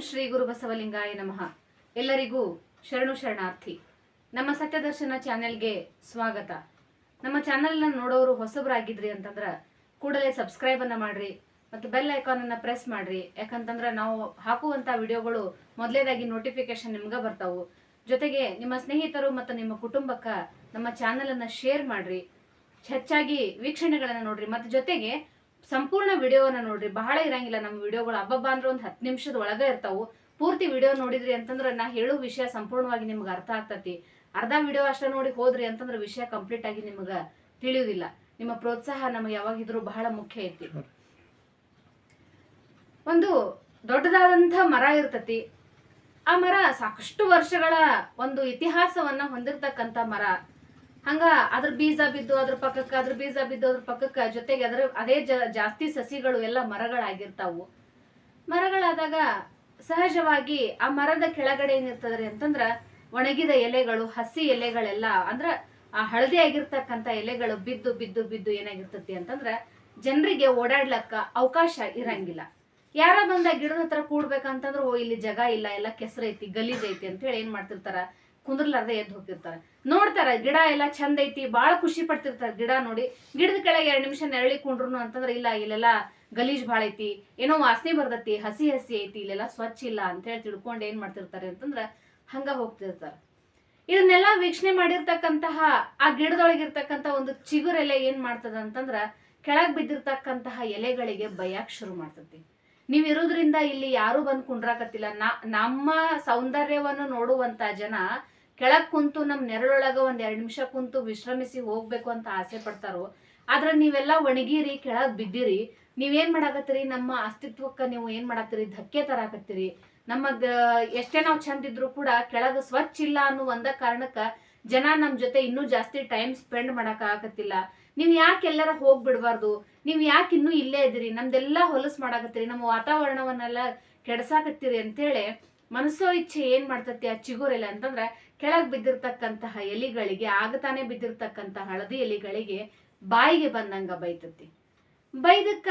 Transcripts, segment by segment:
ಶ್ರೀ ಗುರು ಬಸವಲಿಂಗಾಯ ನಮಃ. ಎಲ್ಲರಿಗೂ ಶರಣು ಶರಣಾರ್ಥಿ. ನಮ್ಮ ಸತ್ಯದರ್ಶನ ಚಾನೆಲ್ಗೆ ಸ್ವಾಗತ. ನಮ್ಮ ಚಾನೆಲ್ನ ನೋಡೋರು ಹೊಸಬರಾಗಿದ್ರಿ ಅಂತಂದ್ರೆ ಕೂಡಲೇ ಸಬ್ಸ್ಕ್ರೈಬ್ ಅನ್ನ ಮಾಡ್ರಿ ಮತ್ತು ಬೆಲ್ ಐಕಾನ್ ಅನ್ನ ಪ್ರೆಸ್ ಮಾಡ್ರಿ. ಯಾಕಂತಂದ್ರೆ ನಾವು ಹಾಕುವಂತ ವಿಡಿಯೋಗಳು ಮೊದಲೇದಾಗಿ ನೋಟಿಫಿಕೇಶನ್ ನಿಮ್ಗೆ ಬರ್ತಾವು. ಜೊತೆಗೆ ನಿಮ್ಮ ಸ್ನೇಹಿತರು ಮತ್ತು ನಿಮ್ಮ ಕುಟುಂಬಕ್ಕೆ ನಮ್ಮ ಚಾನೆಲ್ ಅನ್ನ ಶೇರ್ ಮಾಡ್ರಿ. ಹೆಚ್ಚಾಗಿ ವೀಕ್ಷಣೆಗಳನ್ನ ನೋಡ್ರಿ. ಮತ್ತು ಜೊತೆಗೆ ಸಂಪೂರ್ಣ ವಿಡಿಯೋನ ನೋಡ್ರಿ, ಬಹಳ ಇರಂಗಿಲ್ಲ ನಮ್ಮ ವಿಡಿಯೋಗಳು. ಹಬ್ಬಬ್ಬ ಅಂದ್ರೆ ಒಂದು ಹತ್ತು ನಿಮಿಷದ ಒಳಗೆ ಇರ್ತಾವು. ಪೂರ್ತಿ ವಿಡಿಯೋ ನೋಡಿದ್ರಿ ಅಂತಂದ್ರೆ ನಾ ಹೇಳೋ ವಿಷಯ ಸಂಪೂರ್ಣವಾಗಿ ನಿಮ್ಗೆ ಅರ್ಥ ಆಗ್ತತಿ. ಅರ್ಧ ವಿಡಿಯೋ ಅಷ್ಟೇ ನೋಡಿ ಹೋದ್ರಿ ಅಂತಂದ್ರೆ ವಿಷಯ ಕಂಪ್ಲೀಟ್ ಆಗಿ ನಿಮ್ಗೆ ತಿಳಿಯೋದಿಲ್ಲ ನಿಮ್ಮ ಪ್ರೋತ್ಸಾಹ ನಮಗೆ ಯಾವಾಗಿದ್ರು ಬಹಳ ಮುಖ್ಯ ಐತಿ. ಒಂದು ದೊಡ್ಡದಾದಂಥ ಮರ ಇರ್ತತಿ. ಆ ಮರ ಸಾಕಷ್ಟು ವರ್ಷಗಳ ಒಂದು ಇತಿಹಾಸವನ್ನ ಹೊಂದಿರತಕ್ಕಂಥ ಮರ. ಹಂಗ ಅದ್ರ ಬೀಜ ಬಿದ್ದು ಅದ್ರ ಪಕ್ಕಕ್ಕ, ಅದ್ರ ಬೀಜ ಬಿದ್ದು ಅದ್ರ ಪಕ್ಕಕ್ಕ ಜೊತೆಗೆ ಅದ್ರ ಅದೇ ಜ- ಜಾಸ್ತಿ ಸಸಿಗಳು ಎಲ್ಲ ಮರಗಳಾಗಿರ್ತಾವು. ಮರಗಳಾದಾಗ ಸಹಜವಾಗಿ ಆ ಮರದ ಕೆಳಗಡೆ ಏನಿರ್ತದ್ರಿ ಅಂತಂದ್ರ ಒಣಗಿದ ಎಲೆಗಳು, ಹಸಿ ಎಲೆಗಳೆಲ್ಲ ಅಂದ್ರ ಆ ಹಳದಿ ಆಗಿರ್ತಕ್ಕಂಥ ಎಲೆಗಳು ಬಿದ್ದು ಬಿದ್ದು ಬಿದ್ದು ಏನಾಗಿರ್ತತಿ ಅಂತಂದ್ರ ಜನರಿಗೆ ಓಡಾಡ್ಲಕ್ಕ ಅವಕಾಶ ಇರಂಗಿಲ್ಲ. ಯಾರ ಬಂದ ಗಿಡದ ಹತ್ರ ಕೂಡ್ಬೇಕಂತಂದ್ರ, ಓ ಇಲ್ಲಿ ಜಗ ಇಲ್ಲ, ಎಲ್ಲ ಕೆಸರೈತಿ ಗಲೀಜ್ ಐತಿ ಅಂತ ಹೇಳಿ ಏನ್ ಮಾಡ್ತಿರ್ತಾರ? ಕುಂದ್ರಲಾರ್ದ ಎದ್ದು ಹೋಗ್ತಿರ್ತಾರೆ. ನೋಡ್ತಾರ, ಗಿಡ ಎಲ್ಲ ಚಂದ ಐತಿ ಬಾಳ ಖುಷಿ ಪಡ್ತಿರ್ತಾರ ಗಿಡ ನೋಡಿ. ಗಿಡದ ಕೆಳಗೆ ಎರಡು ನಿಮಿಷ ನೆರಳಿ ಕುಂಡ್ರು ಅಂತಂದ್ರೆ, ಇಲ್ಲ, ಇಲ್ಲೆಲ್ಲ ಗಲೀಜ್ ಭಾಳ ಐತಿ, ಏನೋ ವಾಸನೆ ಬರ್ತೈತಿ ಹಸಿ ಹಸಿ ಐತಿ, ಇಲ್ಲೆಲ್ಲ ಸ್ವಚ್ಛ ಇಲ್ಲ ಅಂತ ಹೇಳಿ ತಿಳ್ಕೊಂಡು ಏನ್ ಮಾಡ್ತಿರ್ತಾರೆ ಅಂತಂದ್ರ, ಹಂಗ ಹೋಗ್ತಿರ್ತಾರ. ಇದನ್ನೆಲ್ಲ ವೀಕ್ಷಣೆ ಮಾಡಿರ್ತಕ್ಕಂತಹ, ಆ ಗಿಡದೊಳಗಿರ್ತಕ್ಕಂಥ ಒಂದು ಚಿಗುರೆಲೆ ಏನ್ ಮಾಡ್ತದ ಅಂತಂದ್ರ, ಕೆಳಗ್ ಬಿದ್ದಿರ್ತಕ್ಕಂತಹ ಎಲೆಗಳಿಗೆ ಬಯಾಕ್ ಶುರು ಮಾಡ್ತತಿ. ನೀವ್ ಇರೋದ್ರಿಂದ ಇಲ್ಲಿ ಯಾರು ಬಂದು ಕುಂಡ್ರಾಕತ್ತಿಲ್ಲ ನಮ್ಮ ಸೌಂದರ್ಯವನ್ನು ನೋಡುವಂತ ಜನ ಕೆಳಗ್ ಕುಂತು ನಮ್ಮ ನೆರಳೊಳಗ ಒಂದ್ ಎರಡು ನಿಮಿಷ ಕುಂತು ವಿಶ್ರಮಿಸಿ ಹೋಗ್ಬೇಕು ಅಂತ ಆಸೆ ಪಡ್ತಾರೋ, ಆದ್ರೆ ನೀವೆಲ್ಲ ಒಣಗಿರಿ, ಕೆಳಗ್ ಬಿದ್ದಿರಿ. ನೀವೇನ್ ಮಾಡಾಕತ್ತೀರಿ? ನಮ್ಮ ಅಸ್ತಿತ್ವಕ್ಕ ನೀವು ಏನ್ ಮಾಡಾಕತ್ತೀರಿ? ಧಕ್ಕೆ ತರಾಕತ್ತೀರಿ. ನಮ್ಮ ಎಷ್ಟೇ ನಾವು ಚಂದ ಇದ್ರು ಕೂಡ ಕೆಳಗ ಸ್ವಚ್ಛ ಇಲ್ಲ ಅನ್ನೋ ಒಂದ ಕಾರಣಕ್ಕ ಜನ ನಮ್ ಜೊತೆ ಇನ್ನೂ ಜಾಸ್ತಿ ಟೈಮ್ ಸ್ಪೆಂಡ್ ಮಾಡಕ್ ಆಗತ್ತಿಲ್ಲ. ನೀವ್ ಯಾಕೆ ಎಲ್ಲರ ಹೋಗ್ಬಿಡ್ಬಾರ್ದು? ನೀವು ಯಾಕೆ ಇನ್ನೂ ಇಲ್ಲೇ ಇದ್ದೀರಿ? ನಮ್ದೆಲ್ಲ ಹೊಲಸು ಮಾಡಾಕತ್ತೀರಿ. ನಮ್ಮ ವಾತಾವರಣವನ್ನೆಲ್ಲ ಕೆಡ್ಸಾಕತ್ತೀರಿ ಅಂತೇಳಿ ಮನಸ್ಸೋ ಇಚ್ಛೆ ಏನ್ ಮಾಡ್ತತಿ ಆ ಚಿಗುರೆಲೆ ಅಂತಂದ್ರೆ ಕೆಳಗ್ ಬಿದ್ದಿರ್ತಕ್ಕಂತಹ ಎಲಿಗಳಿಗೆ, ಆಗತಾನೆ ಬಿದ್ದಿರ್ತಕ್ಕಂತಹ ಹಳದಿ ಎಲಿಗಳಿಗೆ ಬಾಯಿಗೆ ಬಂದಂಗ ಬೈತತಿ. ಬೈದಕ್ಕ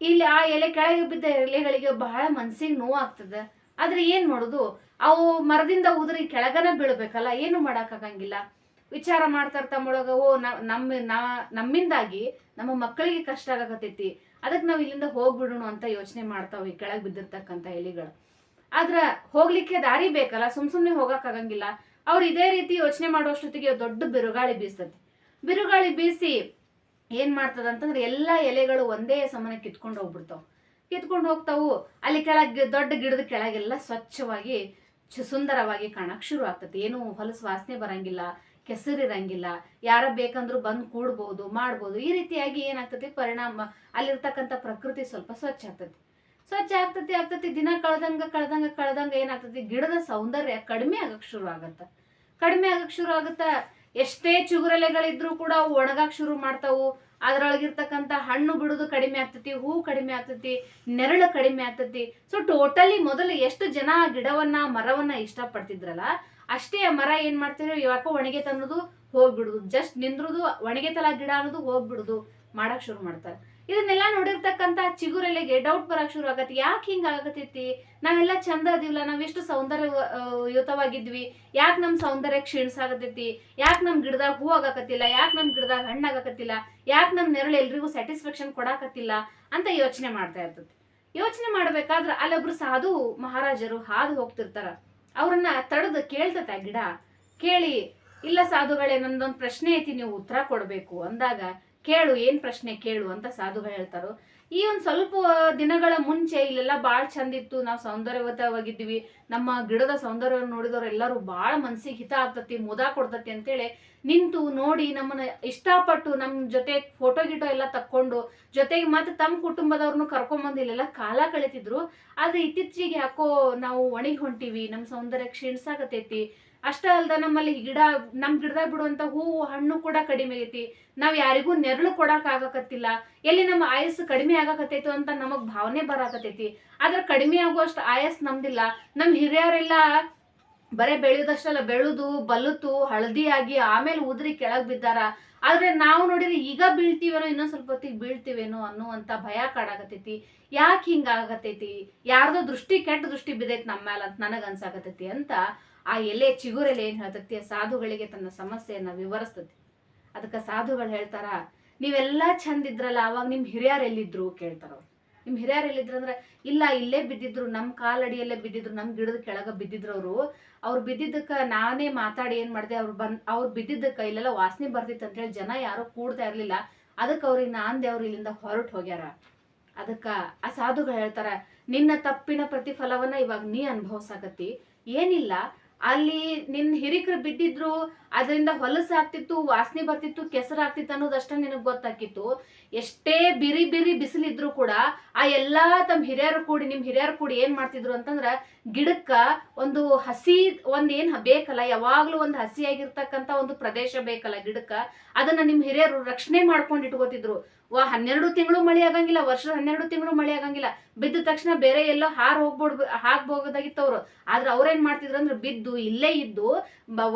ಇಲ್ಲಿ ಆ ಎಲೆ ಕೆಳಗೆ ಬಿದ್ದ ಎಲೆಗಳಿಗೆ ಬಹಳ ಮನ್ಸಿಗೆ ನೋವಾಗ್ತದ. ಆದ್ರೆ ಏನ್ ಮಾಡೋದು? ಅವು ಮರದಿಂದ ಉದುರಿ ಕೆಳಗನ ಬೀಳ್ಬೇಕಲ್ಲ, ಏನು ಮಾಡಕ್ಕಾಗಂಗಿಲ್ಲ ವಿಚಾರ ಮಾಡ್ತಾರ ತಮ್ಮೊಳಗ, ಓ ನಮ್ಮ ನಮ್ಮಿಂದಾಗಿ ನಮ್ಮ ಮಕ್ಕಳಿಗೆ ಕಷ್ಟ ಆಗಕತ್ತೈತಿ ಅದಕ್ಕೆ ನಾವು ಇಲ್ಲಿಂದ ಹೋಗ್ಬಿಡೋಣ ಅಂತ ಯೋಚನೆ ಮಾಡ್ತಾವೆ ಈ ಕೆಳಗ್ ಬಿದ್ದಿರ್ತಕ್ಕಂಥ ಎಲಿಗಳು ಆದ್ರ ಹೋಗ್ಲಿಕ್ಕೆ ದಾರಿ ಬೇಕಲ್ಲ, ಸುಮ್ ಸುಮ್ನೆ ಹೋಗಕ್ಕಾಗಂಗಿಲ್ಲ ಅವ್ರು ಇದೇ ರೀತಿ ಯೋಚನೆ ಮಾಡುವಷ್ಟೊತ್ತಿಗೆ ದೊಡ್ಡ ಬಿರುಗಾಳಿ ಬೀಸ್ತತಿ. ಬಿರುಗಾಳಿ ಬೀಸಿ ಏನ್ ಮಾಡ್ತದ ಅಂತಂದ್ರೆ ಎಲ್ಲಾ ಎಲೆಗಳು ಒಂದೇ ಸಮನೆ ಕಿತ್ಕೊಂಡು ಹೋಗ್ಬಿಡ್ತಾವ. ಕಿತ್ಕೊಂಡು ಹೋಗ್ತಾವು, ಅಲ್ಲಿ ಕೆಳಗೆ ದೊಡ್ಡ ಗಿಡದ ಕೆಳಗೆಲ್ಲ ಸ್ವಚ್ಛವಾಗಿ, ಸುಂದರವಾಗಿ ಕಾಣಕ್ ಶುರು ಆಗ್ತತಿ. ಏನು ಹೊಲಸು ವಾಸನೆ ಬರಂಗಿಲ್ಲ. ಕೆಸರಿರಂಗಿಲ್ಲ. ಯಾರ ಬೇಕಂದ್ರೂ ಬಂದು ಕೂಡ್ಬೋದು, ಮಾಡ್ಬೋದು. ಈ ರೀತಿಯಾಗಿ ಏನಾಗ್ತತಿ ಪರಿಣಾಮ ಅಲ್ಲಿರ್ತಕ್ಕಂಥ ಪ್ರಕೃತಿ ಸ್ವಲ್ಪ ಸ್ವಚ್ಛ ಆಗ್ತತಿ ಸ್ವಚ್ಛ ಆಗ್ತತಿ ಆಗ್ತತಿ ದಿನ ಕಳ್ದಂಗ ಕಳ್ದಂಗ ಕಳ್ದಂಗ ಏನಾಗ್ತತಿ ಗಿಡದ ಸೌಂದರ್ಯ ಕಡಿಮೆ ಆಗಕ್ ಶುರು ಆಗತ್ತ. ಕಡಿಮೆ ಆಗಕ್ ಶುರು ಆಗತ್ತ. ಎಷ್ಟೇ ಚಿಗುರೆಲೆಗಳಿದ್ರು ಕೂಡ ಅವು ಒಣಗಾಕ್ ಶುರು ಮಾಡ್ತಾವು. ಅದ್ರೊಳಗಿರ್ತಕ್ಕಂಥ ಹಣ್ಣು ಬಿಡುದು ಕಡಿಮೆ ಆಗ್ತತಿ, ಹೂ ಕಡಿಮೆ ಆಗ್ತತಿ, ನೆರಳು ಕಡಿಮೆ ಆಗ್ತತಿ. ಸೊ ಟೋಟಲಿ ಮೊದಲು ಎಷ್ಟು ಜನ ಗಿಡವನ್ನ, ಮರವನ್ನ ಇಷ್ಟಪಡ್ತಿದ್ರಲ್ಲ ಅಷ್ಟೇ ಮರ ಏನ್ ಮಾಡ್ತೀವಿ ಯಾಕೋ ಒಣಗೆ ಅನ್ನೋದು ಹೋಗ್ಬಿಡುದು. ಜಸ್ಟ್ ನಿಂದ್ರದು, ಒಣಗೆ ತಲ ಗಿಡ ಅನ್ನೋದು ಹೋಗ್ಬಿಡುದು ಮಾಡಕ್ ಶುರು ಮಾಡ್ತಾರೆ. ಇದನ್ನೆಲ್ಲ ನೋಡಿರ್ತಕ್ಕಂಥ ಚಿಗುರೆಲೆಗೆ ಡೌಟ್ ಬರಕ್ ಶುರು ಆಗತ್ತೆ. ಯಾಕೆ ಹಿಂಗ ಆಗತೈತಿ ನಾವೆಲ್ಲ ಚಂದ ಅದೀವಲ್ಲ, ನಾವ್ ಎಷ್ಟು ಸೌಂದರ್ಯ ಯುತವಾಗಿದ್ವಿ. ಯಾಕೆ ನಮ್ ಸೌಂದರ್ಯ ಕ್ಷೀಣಿಸಾಗತೈತಿ ಯಾಕೆ ನಮ್ ಗಿಡದಾಗ ಹೂ ಆಗಕತ್ತಿಲ್ಲ? ಯಾಕೆ ನಮ್ ಗಿಡದಾಗ ಹಣ್ಣು ಆಗಾಕತ್ತಿಲ್ಲ? ಯಾಕೆ ನಮ್ ನೆರಳು ಎಲ್ರಿಗೂ ಸ್ಯಾಟಿಸ್ಫ್ಯಾಕ್ಷನ್ ಕೊಡಾಕತ್ತಿಲ್ಲ ಅಂತ ಯೋಚನೆ ಮಾಡ್ತಾ ಇರ್ತೈತಿ. ಯೋಚನೆ ಮಾಡ್ಬೇಕಾದ್ರ ಅಲ್ಲೊಬ್ರು ಸಾಧು ಮಹಾರಾಜರು ಹಾದು ಹೋಗ್ತಿರ್ತಾರ. ಅವ್ರನ್ನ ತಡೆದು ಕೇಳ್ತತೆ ಆ ಗಿಡ, ಕೇಳಿ, ಇಲ್ಲ ಸಾಧುಗಳೇ, ನಂದೊಂದು ಪ್ರಶ್ನೆ ಐತಿ, ನೀವು ಉತ್ತರ ಕೊಡಬೇಕು. ಅಂದಾಗ, ಕೇಳು, ಏನು ಪ್ರಶ್ನೆ? ಕೇಳು, ಅಂತ ಸಾಧುಗಳು ಹೇಳ್ತಾರೋ. ಈ ಒಂದು ಸ್ವಲ್ಪ ದಿನಗಳ ಮುಂಚೆ ಇಲ್ಲೆಲ್ಲ ಭಾಳ ಚಂದಿತ್ತು ನಾವು ಸೌಂದರ್ಯವತವಾಗಿದ್ವಿ. ನಮ್ಮ ಗಿಡದ ಸೌಂದರ್ಯವನ್ನು ನೋಡಿದವ್ರು ಎಲ್ಲರೂ ಭಾಳ ಮನ್ಸಿಗೆ ಹಿತ ಆಗ್ತತಿ, ಮುದ ಕೊಡ್ತತಿ ಅಂತೇಳಿ ನಿಂತು ನೋಡಿ ನಮ್ಮನ್ನ ಇಷ್ಟಪಟ್ಟು ನಮ್ಮ ಜೊತೆ ಫೋಟೋ ಗಿಟೋ ಎಲ್ಲ ತಕ್ಕೊಂಡು ಜೊತೆಗೆ ಮತ್ತೆ ತಮ್ಮ ಕುಟುಂಬದವ್ರನ್ನು ಕರ್ಕೊಂಬಂದು ಇಲ್ಲೆಲ್ಲ ಕಾಲ ಕಳೀತಿದ್ರು. ಆದ್ರೆ ಇತ್ತೀಚೆಗೆ ಯಾಕೋ ನಾವು ಒಣಗಿ ಹೊಂಟಿವಿ ನಮ್ಮ ಸೌಂದರ್ಯ ಕ್ಷೀಣಿಸಾಕತೈತಿ. ಅಷ್ಟೇ ಅಲ್ದ ನಮ್ಮಲ್ಲಿ ಗಿಡ ನಮ್ಮ ಗಿಡದಾಗ ಬಿಡುವಂತ ಹೂವು, ಹಣ್ಣು ಕೂಡ ಕಡಿಮೆ ಐತಿ. ನಾವು ಯಾರಿಗೂ ನೆರಳು ಕೊಡಕ್ಕೆ ಆಗಕತ್ತಿಲ್ಲ. ಎಲ್ಲಿ ನಮ್ಮ ಆಯಸ್ಸು ಕಡಿಮೆ ಆಗಕತ್ತೈತು ಅಂತ ನಮಗೆ ಭಾವನೆ ಬರಾಕತೈತಿ ಆದ್ರೆ ಕಡಿಮೆ ಆಗುವಷ್ಟು ಆಯಸ್ ನಮ್ದಿಲ್ಲ. ನಮ್ಮ ಹಿರಿಯರೆಲ್ಲ ಬರೇ ಬೆಳೆಯೋದಷ್ಟಲ್ಲ, ಬೆಳೆದು, ಬಲುತು, ಹಳದಿಯಾಗಿ ಆಮೇಲೆ ಉದ್ರಿ ಕೆಳಗೆ ಬಿದ್ದಾರ. ಆದ್ರೆ ನಾವು ನೋಡಿದ್ರೆ ಈಗ ಬೀಳ್ತೀವೇನೋ, ಇನ್ನೊಂದ್ ಸ್ವಲ್ಪ ಹೊತ್ತಿಗೆ ಬೀಳ್ತೀವೇನೋ ಅನ್ನುವಂತ ಭಯ ಕಾಡಾಕತೈತಿ ಯಾಕೆ ಹಿಂಗ ಆಗತೈತಿ ಯಾರ್ದೋ ದೃಷ್ಟಿ, ಕೆಟ್ಟ ದೃಷ್ಟಿ ಬಿದ್ದೈತಿ ನಮ್ಮ ಮೇಲೆ ಅಂತ ನನಗೆ ಅನ್ಸಾಕತೈತಿ ಅಂತ ಆ ಎಲೆ ಚಿಗುರೆಲೆ ಏನು ಹೇಳ್ತತಿ ಸಾಧುಗಳಿಗೆ ತನ್ನ ಸಮಸ್ಯೆಯನ್ನ ವಿವರಿಸ್ತತಿ ಅದಕ್ಕೆ ಸಾಧುಗಳು ಹೇಳ್ತಾರ, ನೀವೆಲ್ಲ ಚಂದ ಇದ್ರಲ್ಲ ಅವಾಗ ನಿಮ್ಮ ಹಿರಿಯರು ಎಲ್ಲಿದ್ರು? ಕೇಳ್ತಾರ ಅವ್ರು. ನಿಮ್ ಹಿರಿಯರ್ ಎಲ್ಲಿದ್ರು ಅಂದ್ರೆ, ಇಲ್ಲ, ಇಲ್ಲೇ ಬಿದ್ದಿದ್ರು ನಮ್ಮ ಕಾಲಡಿಯಲ್ಲೇ ಬಿದ್ದಿದ್ರು ನಮ್ಮ ಗಿಡದ ಕೆಳಗೆ ಬಿದ್ದಿದ್ರು ಅವರು. ಅವ್ರು ಬಿದ್ದಿದ್ದಕ್ಕೆ ನಾನೇ ಮಾತಾಡಿ ಏನು ಮಾಡಿದೆ? ಅವ್ರು ಬಂದ್, ಅವ್ರು ಬಿದ್ದಿದ್ದಕ್ಕ ಇಲ್ಲೆಲ್ಲ ವಾಸನೆ ಬರ್ತಿತ್ತು ಅಂತ ಹೇಳಿ ಜನ ಯಾರು ಕೂಡ್ತಾ ಇರಲಿಲ್ಲ. ಅದಕ್ಕೆ ಅವ್ರಿಗೆ ನಾಂದೆ ಅವ್ರು ಇಲ್ಲಿಂದ ಹೊರಟು ಹೋಗ್ಯಾರ. ಅದಕ್ಕೆ ಆ ಸಾಧುಗಳು ಹೇಳ್ತಾರ, ನಿನ್ನ ತಪ್ಪಿನ ಪ್ರತಿಫಲವನ್ನ ಇವಾಗ ನೀ ಅನುಭವಿಸಾಕತ್ತಿ. ಏನಿಲ್ಲ ಅಲ್ಲಿ ನಿನ್ನ ಹಿರಿಕರು ಬಿದ್ದಿದ್ರು, ಅದರಿಂದ ಹೊಲಸಾಗ್ತಿತ್ತು ವಾಸನೆ ಬರ್ತಿತ್ತು ಕೆಸರಾಗ್ತಿತ್ತು ಅನ್ನೋದಷ್ಟೇ ನಿನಗೆ ಗೊತ್ತಾಕಿತ್ತು ಎಷ್ಟೇ ಬಿರಿ ಬಿರಿ ಬಿಸಿಲಿದ್ರು ಕೂಡ ಆ ಎಲ್ಲಾ ತಮ್ಮ ಹಿರಿಯರು ಕೂಡಿ ನಿಮ್ಮ ಹಿರಿಯರು ಕೂಡಿ ಏನ್ ಮಾಡ್ತಿದ್ರು ಅಂತಂದ್ರ ಗಿಡಕ್ಕ ಒಂದು ಹಸಿ, ಒಂದ್ ಏನ್ ಬೇಕಲ್ಲ, ಯಾವಾಗ್ಲೂ ಒಂದು ಹಸಿಯಾಗಿರ್ತಕ್ಕಂತ ಒಂದು ಪ್ರದೇಶ ಬೇಕಲ್ಲ ಗಿಡಕ್ಕ, ಅದನ್ನ ನಿಮ್ಮ ಹಿರಿಯರು ರಕ್ಷಣೆ ಮಾಡ್ಕೊಂಡು ಇಟ್ಕೋತಿದ್ರು ವಾ, ಹನ್ನೆರಡು ತಿಂಗಳು ಮಳೆ ಆಗಂಗಿಲ್ಲ, ವರ್ಷದ ಹನ್ನೆರಡು ತಿಂಗಳು ಮಳೆ ಆಗಂಗಿಲ್ಲ. ಬಿದ್ದ ತಕ್ಷಣ ಬೇರೆ ಎಲ್ಲೋ ಹಾರ್ ಹೋಗ್ಬಿಡ್ ಹಾಕ್ಬೋದಾಗಿತ್ತು ಅವ್ರು ಆದ್ರೆ ಅವ್ರೇನ್ ಮಾಡ್ತಿದ್ರು ಅಂದ್ರೆ ಬಿದ್ದು ಇಲ್ಲೇ ಇದ್ದು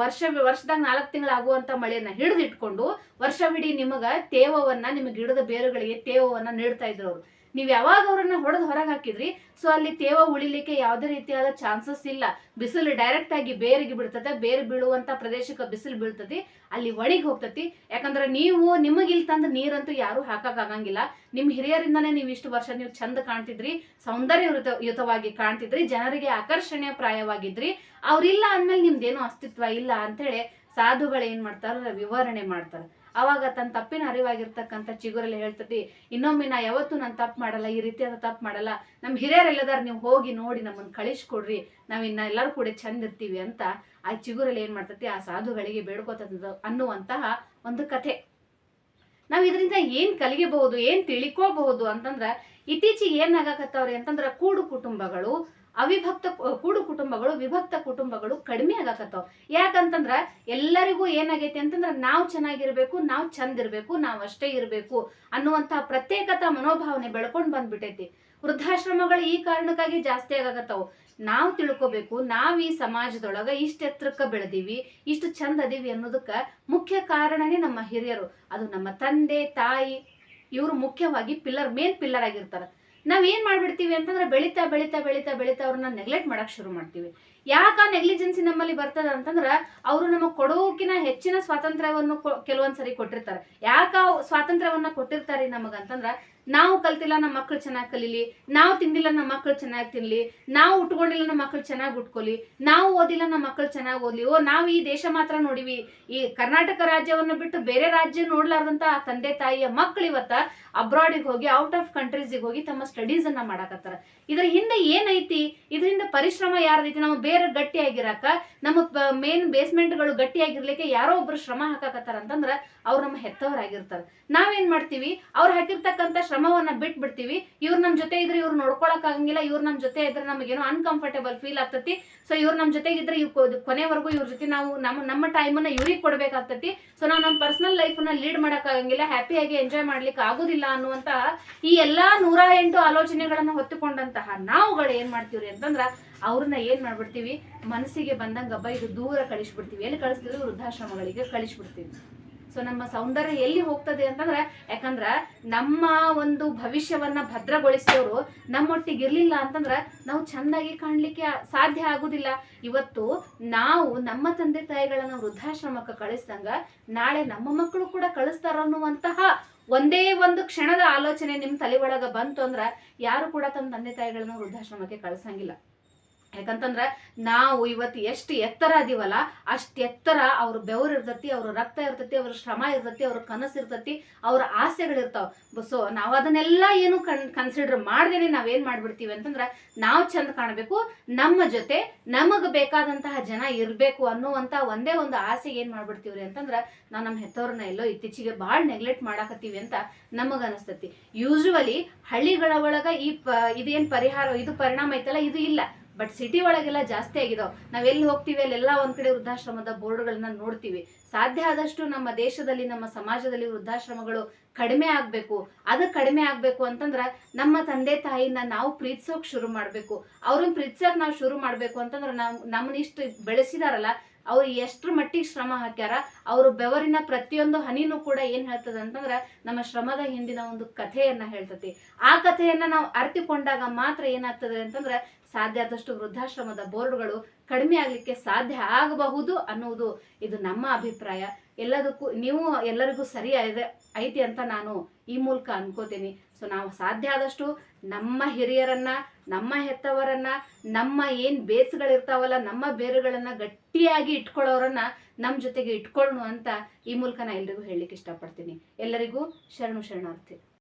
ವರ್ಷ, ವರ್ಷದಾಗ ನಾಲ್ಕು ತಿಂಗಳು ಆಗುವಂತ ಮಳೆಯನ್ನ ಹಿಡಿದಿಟ್ಕೊಂಡು ವರ್ಷವಿಡೀ ನಿಮಗ ತೇವವನ್ನ, ನಿಮಗೆ ಗಿಡದ ಬೇರುಗಳಿಗೆ ತೇವವನ್ನ ನೀಡ್ತಾ ಇದ್ರು ಅವ್ರು. ನೀವ್ ಯಾವಾಗ ಅವ್ರನ್ನ ಹೊಡೆದು ಹೊರಗೆ ಹಾಕಿದ್ರಿ? ಸೊ ಅಲ್ಲಿ ತೇವ ಉಳಿಲಿಕ್ಕೆ ಯಾವುದೇ ರೀತಿಯಾದ ಚಾನ್ಸಸ್ ಇಲ್ಲ. ಬಿಸಿಲು ಡೈರೆಕ್ಟ್ ಆಗಿ ಬೇರಿಗೆ ಬಿಡ್ತದೆ ಬೇರು ಬೀಳುವಂತ ಪ್ರದೇಶಕ್ಕೆ ಬಿಸಿಲು ಬೀಳ್ತತಿ ಅಲ್ಲಿ ಒಣಗಿ ಹೋಗ್ತತಿ. ಯಾಕಂದ್ರೆ ನೀವು ನಿಮಗೆ ಇಲ್ಲಿ ತಂದು ನೀರಂತೂ ಯಾರು ಹಾಕಕ್ಕಾಗಂಗಿಲ್ಲ ಆಗಂಗಿಲ್ಲ. ನಿಮ್ ಹಿರಿಯರಿಂದಾನೇ ನೀವು ಇಷ್ಟು ವರ್ಷ ನೀವು ಚಂದ ಕಾಣ್ತಿದ್ರಿ ಸೌಂದರ್ಯಯುತ ಯುತವಾಗಿ ಕಾಣ್ತಿದ್ರಿ, ಜನರಿಗೆ ಆಕರ್ಷಣೀಯ ಪ್ರಾಯವಾಗಿದ್ರಿ ಅವ್ರಿಲ್ಲ ಅಂದ್ಮೇಲೆ ನಿಮ್ದೇನು ಅಸ್ತಿತ್ವ ಇಲ್ಲ ಅಂತೇಳಿ ಸಾಧುಗಳು ಏನ್ ಮಾಡ್ತಾರ? ವಿವರಣೆ ಮಾಡ್ತಾರ. ಅವಾಗ ತನ್ನ ತಪ್ಪಿನ ಅರಿವಾಗಿರ್ತಕ್ಕಂಥ ಚಿಗುರಲ್ಲಿ ಹೇಳ್ತತಿ, ಇನ್ನೊಮ್ಮೆ ನಾ ಯಾವತ್ತು ನಾನು ತಪ್ಪು ಮಾಡಲ್ಲ, ಈ ರೀತಿಯಾದ ತಪ್ಪು ಮಾಡಲ್ಲ. ನಮ್ಮ ಹಿರಿಯರೆಲ್ಲದಾರು ನೀವು ಹೋಗಿ ನೋಡಿ ನಮ್ಮನ್ನ ಕಳಿಸ್ಕೊಡ್ರಿ, ನಾವು ಇನ್ನ ಎಲ್ಲರೂ ಕೂಡ ಚಂದ ಇರ್ತೀವಿ ಅಂತ ಆ ಚಿಗುರಲ್ಲಿ ಏನ್ ಮಾಡ್ತತಿ, ಆ ಸಾಧುಗಳಿಗೆ ಬೇಡ್ಕೋತದ ಅನ್ನುವಂತಹ ಒಂದು ಕಥೆ. ನಾವು ಇದರಿಂದ ಏನ್ ಕಲಿಯಬಹುದು, ಏನ್ ತಿಳ್ಕೋಬಹುದು ಅಂತಂದ್ರ ಇತ್ತೀಚೆಗೆ ಏನ್ ಅಂತಂದ್ರ ಕೂಡು ಕುಟುಂಬಗಳು ಅವಿಭಕ್ತ ಕೂಡು ಕುಟುಂಬಗಳು, ವಿಭಕ್ತ ಕುಟುಂಬಗಳು ಕಡಿಮೆ ಆಗಾಕತ್ತಾವ. ಯಾಕಂತಂದ್ರ ಎಲ್ಲರಿಗೂ ಏನಾಗೈತಿ ಅಂತಂದ್ರ ನಾವು ಚೆನ್ನಾಗಿರ್ಬೇಕು, ನಾವು ಚಂದ ಇರ್ಬೇಕು ನಾವ್ ಅಷ್ಟೇ ಇರಬೇಕು ಅನ್ನುವಂತಹ ಪ್ರತ್ಯೇಕತಾ ಮನೋಭಾವನೆ ಬೆಳ್ಕೊಂಡ್ ಬಂದ್ಬಿಟ್ಟೈತಿ ವೃದ್ಧಾಶ್ರಮಗಳು ಈ ಕಾರಣಕ್ಕಾಗಿ ಜಾಸ್ತಿ ಆಗಾಕತ್ತಾವು. ನಾವು ತಿಳ್ಕೊಬೇಕು, ನಾವು ಈ ಸಮಾಜದೊಳಗ ಇಷ್ಟ ಎತ್ತರಕ್ಕ ಬೆಳೆದೀವಿ, ಇಷ್ಟು ಚಂದ ಅದೀವಿ ಅನ್ನೋದಕ್ಕ ಮುಖ್ಯ ಕಾರಣನೇ ನಮ್ಮ ಹಿರಿಯರು. ಅದು ನಮ್ಮ ತಂದೆ, ತಾಯಿ, ಇವರು ಮುಖ್ಯವಾಗಿ ಪಿಲ್ಲರ್, ಮೇನ್ ಪಿಲ್ಲರ್ ಆಗಿರ್ತಾರ. ನಾವ್ ಏನ್ ಮಾಡ್ಬಿಡ್ತೀವಿ ಅಂತಂದ್ರೆ ಬೆಳಿತಾ ಬೆಳೀತಾ ಬೆಳಿತಾ ಬೆಳಿತಾ ಅವ್ರನ್ನ ನೆಗ್ಲೆಕ್ಟ್ ಮಾಡಕ್ ಶುರು ಮಾಡ್ತೀವಿ. ಯಾಕ ನೆಗ್ಲಿಜೆನ್ಸಿ ನಮ್ಮಲ್ಲಿ ಬರ್ತದ ಅಂತಂದ್ರ ಅವರು ನಮಗೆ ಕೊಡೋಕಿನ ಹೆಚ್ಚಿನ ಸ್ವಾತಂತ್ರ್ಯವನ್ನು ಕೊ- ಕೆಲವೊಂದ್ಸರಿ ಕೊಟ್ಟಿರ್ತಾರೆ. ಯಾಕ ಸ್ವಾತಂತ್ರ್ಯವನ್ನ ಕೊಟ್ಟಿರ್ತಾರೆ ನಮಗಂತಂದ್ರ ನಾವು ಕಲ್ತಿಲ್ಲ ನಮ್ಮ ಮಕ್ಳು ಚೆನ್ನಾಗಿ ಕಲೀಲಿ, ನಾವು ತಿಂದಿಲ್ಲ ನಮ್ಮ ಮಕ್ಳು ಚೆನ್ನಾಗಿ ತಿನ್ಲಿ, ನಾವು ಉಟ್ಕೊಂಡಿಲ್ಲ ನಮ್ಮ ಮಕ್ಳು ಚೆನ್ನಾಗಿ ಉಟ್ಕೊಲಿ, ನಾವು ಓದಿಲ್ಲ ನಮ್ಮ ಮಕ್ಳು ಚೆನ್ನಾಗಿ ಓದ್ಲಿ, ಓ ನಾವು ಈ ದೇಶ ಮಾತ್ರ ನೋಡಿವಿ, ಈ ಕರ್ನಾಟಕ ರಾಜ್ಯವನ್ನ ಬಿಟ್ಟು ಬೇರೆ ರಾಜ್ಯ ನೋಡ್ಲಾರ್ದಂತ ತಂದೆ ತಾಯಿಯ ಮಕ್ಳು ಇವತ್ತ ಅಬ್ರಾಡಿಗೆ ಹೋಗಿ, ಔಟ್ ಆಫ್ ಕಂಟ್ರೀಸಿಗೆ ಹೋಗಿ ತಮ್ಮ ಸ್ಟಡೀಸ್ ಅನ್ನ ಮಾಡಾಕತ್ತಾರ. ಇದ್ರ ಹಿಂದೆ ಏನೈತಿ? ಇದರಿಂದ ಪರಿಶ್ರಮ ಯಾರ್ದೈತಿ? ನಾವು ಬೇರೆ ಗಟ್ಟಿಯಾಗಿರಾಕ ನಮ್ಮ ಮೇನ್ ಬೇಸ್ಮೆಂಟ್ಗಳು ಗಟ್ಟಿಯಾಗಿರ್ಲಿಕ್ಕೆ ಯಾರೋ ಒಬ್ರು ಶ್ರಮ ಹಾಕಾಕತ್ತಾರ ಅಂತಂದ್ರ ಅವ್ರು ನಮ್ಮ ಹೆತ್ತವರಾಗಿರ್ತಾರ. ನಾವೇನ್ ಮಾಡ್ತೀವಿ? ಅವ್ರು ಹಾಕಿರ್ತಕ್ಕಂಥ ಶ್ರಮವನ್ನ ಬಿಟ್ ಬಿಡ್ತೀವಿ ಇವ್ರು ನಮ್ಮ ಜೊತೆ ಇದ್ರೆ ಇವ್ರು ನೋಡ್ಕೊಳಕ್ ಆಗಂಗಿಲ್ಲ. ಇವ್ರು ನಮ್ಮ ಜೊತೆ ಇದ್ರೆ ನಮಗೇನೋ ಅನ್ಕಂಫರ್ಟೇಬಲ್ ಫೀಲ್ ಆಗ್ತತಿ. ಸೊ ಇವ್ರು ನಮ್ಮ ಜೊತೆಗಿದ್ರೆ ಇವ್ ಕೊನೆವರೆಗೂ ಇವ್ರ ಜೊತೆ ನಾವು ನಮ್ಮ ನಮ್ಮ ಟೈಮನ್ನ ಇವ್ರಿಗೆ ಕೊಡ್ಬೇಕಾಗ್ತತಿ. ಸೊ ನಾವು ನಮ್ಮ ಪರ್ಸನಲ್ ಲೈಫನ್ನ ಲೀಡ್ ಮಾಡಕ್ ಆಗಂಗಿಲ್ಲ. ಹ್ಯಾಪಿಯಾಗಿ ಎಂಜಾಯ್ ಮಾಡ್ಲಿಕ್ಕೆ ಆಗುದಿಲ್ಲ ಅನ್ನುವಂತಹ ಈ ಎಲ್ಲಾ ನೂರ ಎಂಟು ಆಲೋಚನೆಗಳನ್ನ ಹೊತ್ತುಕೊಂಡಂತಹ ನಾವುಗಳು ಏನ್ ಮಾಡ್ತೀವ್ರಿ ಅಂತಂದ್ರ ಅವ್ರನ್ನ ಏನ್ ಮಾಡ್ಬಿಡ್ತೀವಿ? ಮನಸ್ಸಿಗೆ ಬಂದಂಗ ಹಬ್ಬ, ಇದು ದೂರ ಕಳಿಸ್ಬಿಡ್ತೀವಿ. ಎಲ್ಲಿ ಕಳಿಸ್ತೀವಿ ವೃದ್ಧಾಶ್ರಮಗಳಿಗೆ ಕಳಿಸ್ಬಿಡ್ತೀವಿ. ಸೊ ನಮ್ಮ ಸೌಂದರ್ಯ ಎಲ್ಲಿ ಹೋಗ್ತದೆ ಅಂತಂದ್ರೆ, ಯಾಕಂದ್ರ ನಮ್ಮ ಒಂದು ಭವಿಷ್ಯವನ್ನ ಭದ್ರಗೊಳಿಸಿದವರು ನಮ್ಮೊಟ್ಟಿಗೆ ಇರ್ಲಿಲ್ಲ ಅಂತಂದ್ರೆ ನಾವು ಚೆನ್ನಾಗಿ ಕಾಣ್ಲಿಕ್ಕೆ ಸಾಧ್ಯ ಆಗುದಿಲ್ಲ. ಇವತ್ತು ನಾವು ನಮ್ಮ ತಂದೆ ತಾಯಿಗಳನ್ನ ವೃದ್ಧಾಶ್ರಮಕ್ಕೆ ಕಳಿಸ್ದಂಗ ನಾಳೆ ನಮ್ಮ ಮಕ್ಕಳು ಕೂಡ ಕಳಿಸ್ತಾರ ಅನ್ನುವಂತಹ ಒಂದೇ ಒಂದು ಕ್ಷಣದ ಆಲೋಚನೆ ನಿಮ್ ತಲೆ ಒಳಗ ಬಂತು ಅಂದ್ರ ಯಾರು ಕೂಡ ತಮ್ಮ ತಂದೆ ತಾಯಿಗಳನ್ನ ವೃದ್ಧಾಶ್ರಮಕ್ಕೆ ಕಳ್ಸಂಗಿಲ್ಲ. ಯಾಕಂತಂದ್ರ ನಾವು ಇವತ್ತು ಎಷ್ಟು ಎತ್ತರ ಅದೀವಲ್ಲ ಅಷ್ಟು ಎತ್ತರ ಅವ್ರ ಬೆವರು ಇರ್ತತಿ, ಅವ್ರ ರಕ್ತ ಇರ್ತತಿ, ಅವ್ರ ಶ್ರಮ ಇರ್ತತಿ, ಅವ್ರ ಕನಸು ಇರ್ತತಿ, ಅವ್ರ ಆಸೆಗಳಿರ್ತಾವ ಸೊ ನಾವು ಅದನ್ನೆಲ್ಲ ಏನು ಕನ್ ಕನ್ಸಿಡರ್ ಮಾಡ್ದೇನೆ ನಾವೇನು ಮಾಡ್ಬಿಡ್ತೀವಿ ಅಂತಂದ್ರೆ ನಾವು ಚಂದ ಕಾಣಬೇಕು, ನಮ್ಮ ಜೊತೆ ನಮಗೆ ಬೇಕಾದಂತಹ ಜನ ಇರಬೇಕು ಅನ್ನುವಂತ ಒಂದೇ ಒಂದು ಆಸೆಗೆ ಏನ್ ಮಾಡ್ಬಿಡ್ತೀವ್ರಿ ಅಂತಂದ್ರೆ ನಾವು ನಮ್ಮ ಹೆತ್ತವ್ರನ್ನ ಎಲ್ಲೋ ಇತ್ತೀಚೆಗೆ ಭಾಳ ನೆಗ್ಲೆಕ್ಟ್ ಮಾಡಾಕತ್ತೀವಿ ಅಂತ ನಮಗೆ ಅನಸ್ತತಿ. ಯೂಶುವಲಿ ಹಳ್ಳಿಗಳ ಒಳಗೆ ಈ ಪ ಇದೇನ್ ಪರಿಹಾರ ಇದು ಪರಿಣಾಮ ಐತಲ್ಲ, ಇದು ಇಲ್ಲ. ಬಟ್ ಸಿಟಿ ಒಳಗೆಲ್ಲ ಜಾಸ್ತಿ ಆಗಿದಾವ್. ನಾವೆಲ್ಲಿ ಹೋಗ್ತೀವಿ, ಅಲ್ಲೆಲ್ಲ ಒಂದ್ ಕಡೆ ವೃದ್ಧಾಶ್ರಮದ ಬೋರ್ಡ್ಗಳನ್ನ ನೋಡ್ತೀವಿ. ಸಾಧ್ಯ ಆದಷ್ಟು ನಮ್ಮ ದೇಶದಲ್ಲಿ, ನಮ್ಮ ಸಮಾಜದಲ್ಲಿ ವೃದ್ಧಾಶ್ರಮಗಳು ಕಡಿಮೆ ಆಗ್ಬೇಕು. ಅದು ಕಡಿಮೆ ಆಗ್ಬೇಕು ಅಂತಂದ್ರ ನಮ್ಮ ತಂದೆ ತಾಯಿನ ನಾವು ಪ್ರೀತಿಸೋಕೆ ಶುರು ಮಾಡ್ಬೇಕು. ಅವ್ರನ್ನ ಪ್ರೀತಿಸೋಕೆ ನಾವು ಶುರು ಮಾಡ್ಬೇಕು ಅಂತಂದ್ರ ನಾವು ನಮ್ಮನ್ನ ಇಷ್ಟು ಬೆಳೆಸಿದಾರಲ್ಲ ಅವ್ರು ಎಷ್ಟ್ರ ಮಟ್ಟಿಗೆ ಶ್ರಮ ಹಾಕ್ಯಾರ, ಅವರು ಬೆವರಿನ ಪ್ರತಿಯೊಂದು ಹನಿನೂ ಕೂಡ ಏನ್ ಹೇಳ್ತದ ಅಂತಂದ್ರ ನಮ್ಮ ಶ್ರಮದ ಹಿಂದಿನ ಒಂದು ಕಥೆಯನ್ನ ಹೇಳ್ತತಿ. ಆ ಕಥೆಯನ್ನ ನಾವು ಅರ್ತಿಕೊಂಡಾಗ ಮಾತ್ರ ಏನಾಗ್ತದೆ ಅಂತಂದ್ರ ಸಾಧ್ಯ ಆದಷ್ಟು ವೃದ್ಧಾಶ್ರಮದ ಬೋರ್ಡ್ಗಳು ಕಡಿಮೆ ಆಗ್ಲಿಕ್ಕೆ ಸಾಧ್ಯ ಆಗಬಹುದು ಅನ್ನುವುದು ಇದು ನಮ್ಮ ಅಭಿಪ್ರಾಯ. ಎಲ್ಲದಕ್ಕೂ, ನೀವು ಎಲ್ಲರಿಗೂ ಸರಿ ಐತಿ ಅಂತ ನಾನು ಈ ಮೂಲಕ ಅನ್ಕೋತೀನಿ. ಸೊ ನಾವು ಸಾಧ್ಯ ಆದಷ್ಟು ನಮ್ಮ ಹಿರಿಯರನ್ನ, ನಮ್ಮ ಹೆತ್ತವರನ್ನ, ನಮ್ಮ ಏನ್ ಬೇಸ್ಗಳಿರ್ತಾವಲ್ಲ, ನಮ್ಮ ಬೇರುಗಳನ್ನ ಗಟ್ಟಿಯಾಗಿ ಇಟ್ಕೊಳ್ಳೋರನ್ನ ನಮ್ಮ ಜೊತೆಗೆ ಇಟ್ಕೊಳ್ಳು ಅಂತ ಈ ಮೂಲಕ ನಾ ಎಲ್ರಿಗೂ ಹೇಳಲಿಕ್ಕೆ ಇಷ್ಟಪಡ್ತೀನಿ. ಎಲ್ಲರಿಗೂ ಶರಣು ಶರಣಾರ್ಥಿ.